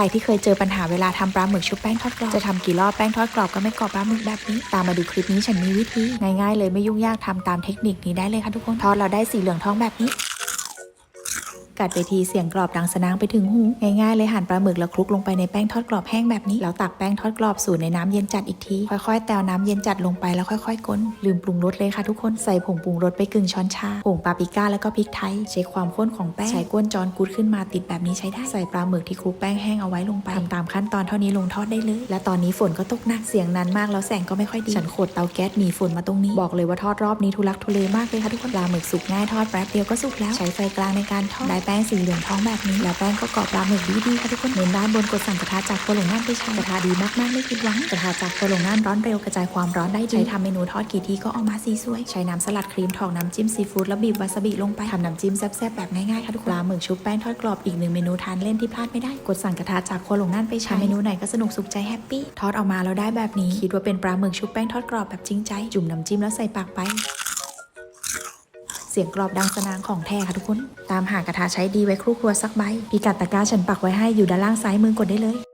รที่เคยเจอปัญหาเวลาทำปลาหมึกชุบแป้งทอดกรอบจะทำกี่รอบแป้งทอดกรอบก็ไม่กรอบปลาหมึกแบบนี้ ตามมาดูคลิปนี้ฉันมีวิธีง่ายๆเลยไม่ยุ่งยากทำตามเทคนิคนี้ได้เลยค่ะทุกคนทอดเราได้สีเหลืองทองแบบนี้ กัดไปทีเสียงกรอบดังสนางไปถึงหูง่ายๆเลยหั่นปลาหมึกแล้วคลุกลงไปในแป้งทอดกรอบแห้งแบบนี้แล้วตักแป้งทอดกรอบสูตรในน้ำเย็นจัดอีกที ค่อยๆ แตวน้ำเย็นจัดลงไปแล้วค่อยๆก้นลืมปรุงรสเลยค่ะทุกคนใส่ผงปรุงรสไปกึ่งช้อนชาผงปาปริก้าแล้วก็พริกไทยเช็คความข้นของแป้งใช้ก้นจอนกูดขึ้นมาติดแบบนี้ใช้ได้ใส่ปลาหมึกที่คลุกแป้งแห้งเอาไว้ลงไปทำตามขั้นตอนเท่านี้ลงทอดได้เลย และตอนนี้ฝนก็ตกหนักเสียงนั้นมากแล้วแสงก็ไม่ค่อยดีฉันโขดเตาแก๊สหนีฝนมาตรงนี้บอกเลยว่าทอดรอบนี้ทุลักทุเลมากเลยค่ะทุกคนปลาหมึกสุกง่ายทอดแป๊บเดียวก็สุกแล้วใช้ไฟกลางในการทอดได้แป้งสีเหลืองทองแบบนี้ แล้วแป้งก็กาะปลาหมึกดีๆค่ะทุกคนเน้นด้านบนกดสั่งกระทะจากโคหลงน่านไปใช้กระทะดีมากๆไม่ผิดหวังกระทะจากโคหลงน่านร้อนเร็วกระจายความร้อนได้ดีใช้ทำเมนูทอดกี่ทีก็ออกมาสีสวย ใช้น้ำสลัดครีมทองน้ำจิ้มซีฟู้ดแล้วบีบวาซาบิลงไปทำน้ำจิ้มแซ่บๆแบบง่ายๆค่ะทุกคนปลาหมึกชุบแป้งทอดกรอบอีกหนึ่งเมนูทานเล่นที่พลาดไม่ได้กดสั่งกระทะจากโคหลงน่านไปใช้เมนูไหนก็สนุกสุขใจแฮปปี้ทอดออกมาแล้วได้แบบนี้คิดว่าเป็นปลาหมึกชุบแป้งทอดกรอบแบบจริงใจจุ่มน้ำจิ้มแล้วใส่ปากไป เสียงกรอบดังสนางของแท้ค่ะทุกคน ตามหากระทะใช้ดีไว้ครู่ครัวสักใบพิกัดตะกร้าฉันปักไว้ให้อยู่ด้านล่างซ้ายมือกดได้เลย